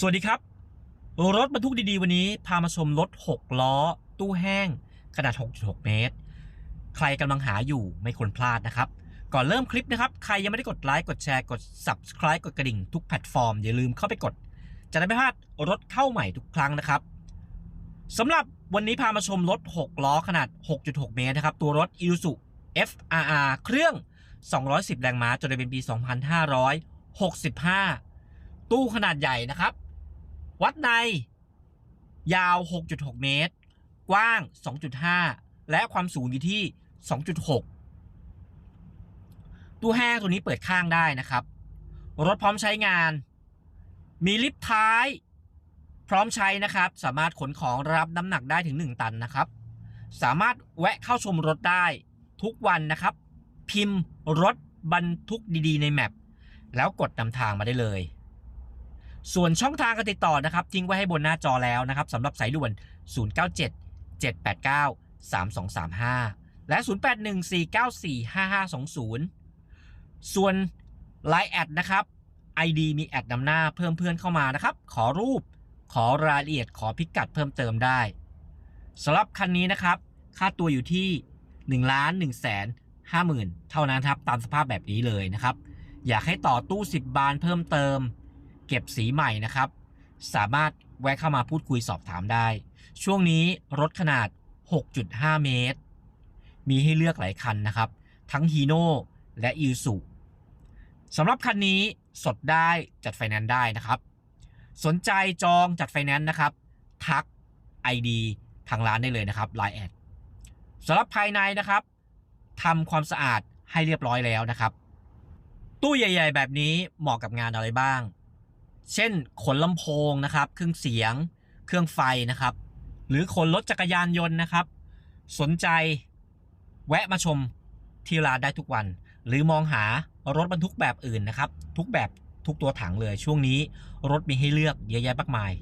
สวัสดีครับ รถบรรทุกดีๆ วันนี้พามาชมรถ 6 ล้อ ตู้แห้ง ขนาด 6.6 เมตร ใครกำลังหาอยู่ไม่ควรพลาดนะครับ ก่อนเริ่มคลิปนะครับ ใครยังไม่ได้กดไลค์กดแชร์กด Subscribe กดกระดิ่งทุกแพลตฟอร์ม อย่าลืมเข้าไปกด จะได้ไม่พลาดรถเข้าใหม่ทุกครั้งนะครับสำหรับวันนี้พามาชมรถ 6 ล้อขนาด 6.6 เมตรนะครับ ตัวรถ i s u FRR เครื่อง 210 แรงม้าจดทะเบียนปี 2565 ตู้ขนาดใหญ่นะครับ วัดใน ยาว 6.6 เมตร กว้าง 2.5 และความสูงอยู่ที่ 2.6 ตู้แห้งตัวนี้เปิดข้างได้นะครับ รถพร้อมใช้งาน มีลิฟต์ท้าย พร้อมใช้นะครับ สามารถขนของรับน้ำหนักได้ถึง 1 ตันนะครับ สามารถแวะเข้าชมรถได้ทุกวันนะครับ พิมพ์รถบรรทุกดีๆ ในแมปแล้วกดนำทางมาได้เลย ส่วนช่องทางการติดต่อนะครับ ทิ้งไว้ให้บนหน้าจอแล้วนะครับสำหรับสายด่วน 097 789 3235 และ 0814945520 ส่วน Line แอดนะครับ ID มีแอดนำหน้าเพิ่มเพื่อนเข้ามานะครับ ขอรูปขอรายละเอียดขอพิกัดเพิ่มเติมได้สำหรับคันนี้นะครับ ค่าตัวอยู่ที่ 1 ล้าน1แสน5หมื่นเท่านั้นครับ ตามสภาพแบบนี้เลยนะครับ อยากให้ต่อตู้ 10 บานเพิ่มเติม เก็บสีใหม่นะครับ สามารถแวะเข้ามาพูดคุยสอบถามได้ ช่วงนี้รถขนาด 6.5 เมตร มีให้เลือกหลายคันนะครับ ทั้งฮีโน่และอิ s สุสำหรับคันนี้สดได้จัดไฟแนนซ์ได้นะครับ สนใจจองจัดไฟแนนซ์นะครับ ทัก ID ทางร้านได้เลยนะครับ Line แอดสำหรับภายในนะครับทำความสะอาดให้เรียบร้อยแล้วนะครับ ตู้ใหญ่ ๆ แบบนี้เหมาะกับงานอะไรบ้าง เช่นขนลำโพงนะครับเครื่องเสียง เครื่องไฟนะครับ หรือขนรถจักรยานยนต์นะครับ สนใจแวะมาชมที่ร้านได้ทุกวัน หรือมองหารถบรรทุกแบบอื่นนะครับ ทุกแบบทุกตัวถังเลยช่วงนี้รถมีให้เลือกเยอะแยะมากมาย